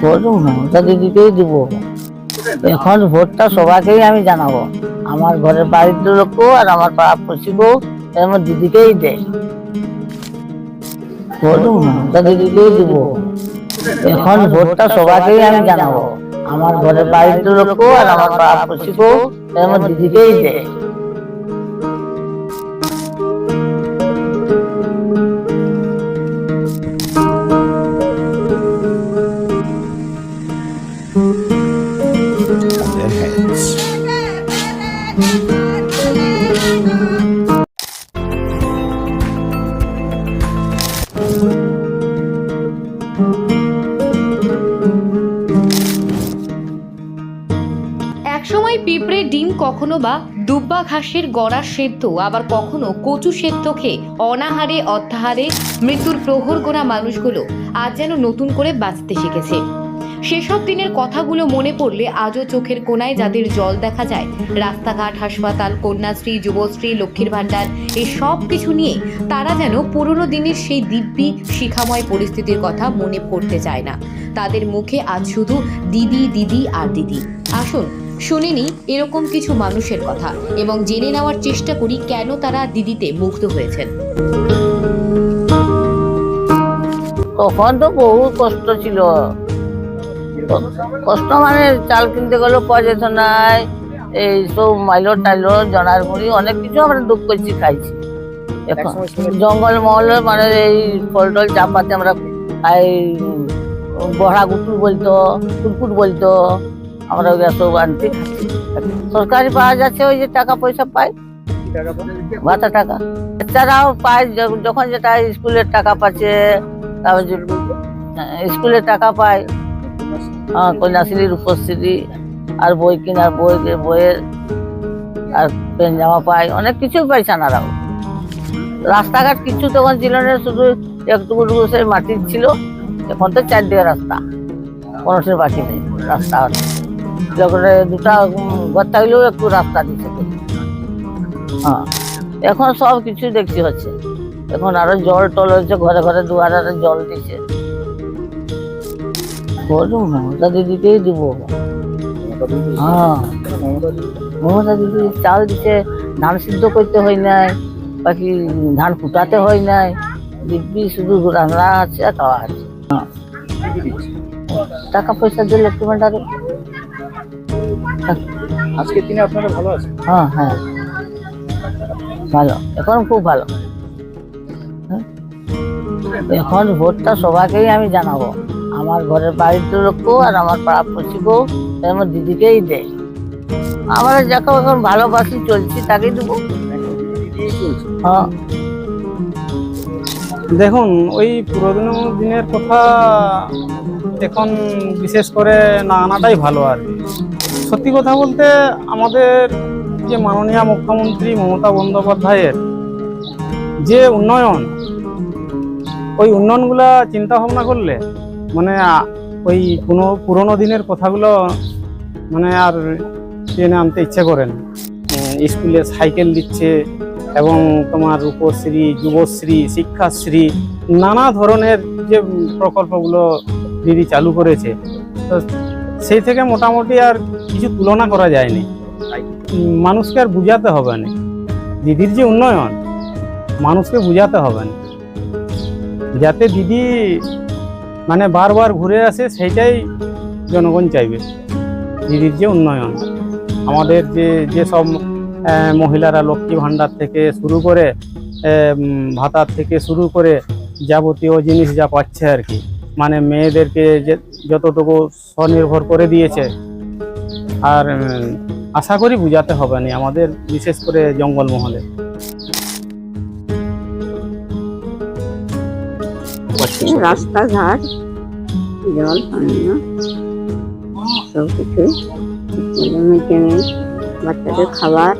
Vote Mamata দিদিকেই দিব। এখন ভোটটা সবাইকেই আমি জানাব। আমার ঘরের বাড়ির লোকও আর আমার পাড়া পড়শিকেও আমার দিদিকেই দেয় ভোট মমতা দিদিকেই দিব। এখন ভোটটা সবাইকেই আমি জানাব। আমার ঘরের বাড়ির লোকও আর আমার পাড়া পড়শিকেও আমার দিদিকেই দেয় একসময় পিঁপড়ে ডিম কখনো বা দুব্বা ঘাসের গড়া সেদ্ধ, আবার কখনো কচু সেদ্ধ খেয়ে অনাহারে অর্থাহারে মৃত্যুর প্রহর গোনা মানুষগুলো আজ যেন নতুন করে বাঁচতে শিখেছে। সেসব দিনের কথাগুলো মনে পড়লে আজও চোখের কোনায় যাদের জল দেখা যায়, রাস্তাঘাট, হাসপাতাল, কন্যাশ্রী, যুবশ্রী, লক্ষ্মীর ভাণ্ডার, এই সব কিছু নিয়ে তারা যেন পুরনো দিনের সেই দিব্যি, শিখাময় পরিস্থিতির কথা মনে পড়তে চায় না। তাদের মুখে আজ শুধু দিদি দিদি আর দিদি। আসুন শুনিনি এরকম কিছু মানুষের কথা এবং জেনে নেওয়ার চেষ্টা করি কেন তারা দিদিতে মুগ্ধ হয়েছেন। তখন তো বহু কষ্ট ছিল। কষ্ট মানে চাল কিনতে গেলেও পাওয়া যেত না এই সব মাইলো টাইলো জনার মুড়ি অনেক কিছু আমরা দুঃখ করছি খাইছি। এখন জঙ্গল মহল মানে এই ফল টল চাপাতে আমরা খাই বড়া গুটুর বলতো কুটকুট বলতো আমরা ওই সব আনতে খাচ্ছি। সরকারি পাওয়া যাচ্ছে ওই যে টাকা পয়সা পাই ভাতা টাকা বাচ্চারাও পায় যখন যেটা স্কুলের টাকা পাচ্ছে তারপর যে, আহ, স্কুলের টাকা পায়। হ্যাঁ কন্যাশ্রী রূপশ্রী আর বই কেনার বই, বইয়ের আর পেন জামা পায় অনেক কিছুই পাই সানারাও রাস্তাঘাট কিছু তখন ছিল না, শুধু একটুকু সেই মাটির ছিল। এখন তো চারদিকে রাস্তা কোনোটির বাকি নেই, রাস্তা যখন দুটা ঘর থাকলেও একটু রাস্তা দিচ্ছে হ্যাঁ এখন সব কিছু দেখছি হচ্ছে। এখন আরও জল টল হচ্ছে ঘরে ঘরে দুয়ারে জল দিচ্ছে ভোট মমতা দিদিকেই দিব। হ্যাঁ মমতা দিদি চাল দিচ্ছে ধান সিদ্ধ করতে হয় নাই বাকি ধান ফুটাতে হয় নাই দিব্যি শুধু রান্না আছে আর খাওয়া আছে। হ্যাঁ। টাকা পয়সা দিয়ে লক্ষ্মী ভান্ডারে আজকের দিনে আপনারা ভালো আছেন? হ্যাঁ হ্যাঁ। ভালো এখন খুব ভালো। হ্যাঁ? এখন ভোটটা সবাইকেই আমি জানাব। আমার ঘরের বাড়ির লোককেও আর আমার পাড়া পড়শিকেও আমার দিদিকেই দেয়। আমরা যাকে এখন ভালোবাসি, চলছি, তাকেই দেবো। হ্যাঁ। দেখুন, ওই পুরোনো দিনের কথা এখন বিশেষ করে না আনাটাই ভালো আর কি। সত্যি কথা বলতে আমাদের যে মাননীয় মুখ্যমন্ত্রী মমতা বন্দ্যোপাধ্যায়ের যে উন্নয়ন, ওই উন্নয়নগুলা চিন্তা ভাবনা করলে মানে ওই কোনো পুরোনো দিনের কথাগুলো মানে আর টেনে আনতে ইচ্ছে করেন স্কুলে সাইকেল দিচ্ছে এবং তোমার রূপশ্রী যুবশ্রী, শিক্ষাশ্রী, নানা ধরনের যে প্রকল্পগুলো দিদি চালু করেছে, তো সেই থেকে মোটামুটি আর কিছু তুলনা করা যায়নি। মানুষকে আর বুঝাতে হবে না। দিদির যে উন্নয়ন, মানুষকে বুঝাতে হবে না। যাতে দিদি মানে বারবার ঘুরে আসে, সেইটাই জনগণ চাইবে। দিদির যে উন্নয়ন, আমাদের যে যেসব মহিলারা লক্ষ্মী ভাণ্ডার থেকে শুরু করে ভাতার থেকে শুরু করে যাবতীয় জিনিস যা পাচ্ছে আর কি মানে মেয়েদেরকে যে, যতটুকু স্বনির্ভর করে দিয়েছে, আর আশা করি বুঝাতে হবে না আমাদের, বিশেষ করে জঙ্গলমহলে। রাস্তাঘাট জল পানীয় সব কিছুই মিল বাচ্চাদের খাবার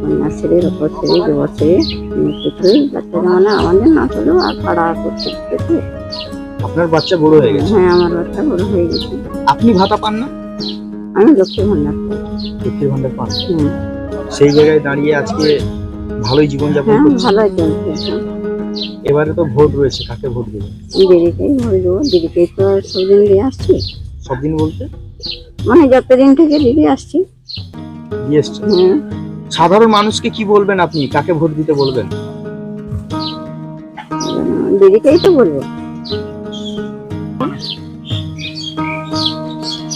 কন্যাশ্রী রূপশ্রী যুবশ্রী অনেক কিছুই। বাচ্চাদের মানে আমাদের না হলেও আর পাড়া করতে দেখি আপনার বাচ্চা বড় হয়ে গেছে? হ্যাঁ আমার বাচ্চা বড় হয়ে গেছে। আপনি ভাতা পান না? আমি লক্ষ্মী ভান্ডার পাই। লক্ষ্মীর ভান্ডার পান? সেই জায়গায় দাঁড়িয়ে আজকে ভালোই জীবনযাপন হ্যাঁ ভালোই চলছে। এবারে তো ভোট রয়েছে কাকে ভোট দেবেন দিদিকেই ভোট দেবো দিদিকেই তো সবদিন দিয়ে আসছি। সব দিন বলতে? মানে যতদিন থেকে দিদি আসছি। দিয়ে এসছে? হ্যাঁ। সাধারণ মানুষকে কি বলবেন আপনি? কাকে ভোট দিতে বলবেন? দিদিকেই তো বলব।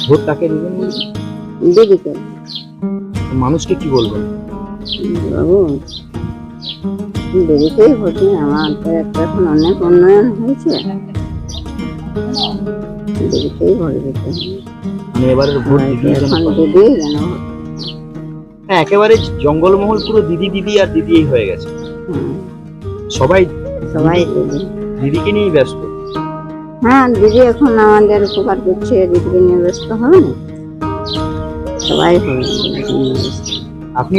ভোট কাকে দিবেন? দিদিকে মানুষকে কি বলবেন? বাবু আমার তো একটা এখন অনেক উন্নয়ন হয়েছে। দিতে হবে। মানে দিদি যেন এখন দিদি যেন হ্যাঁ একেবারে জঙ্গলমহল পুরো দিদি দিদি আর দিদি হয়ে গেছে। হ্যাঁ, সবাই সবাই দিদি দিদিকে নিয়েই ব্যস্ত। হ্যাঁ দিদি এখন আমাদের উপকার করছে দিদিকে নিয়ে ব্যস্ত হবে না। সবাই হবে আপনি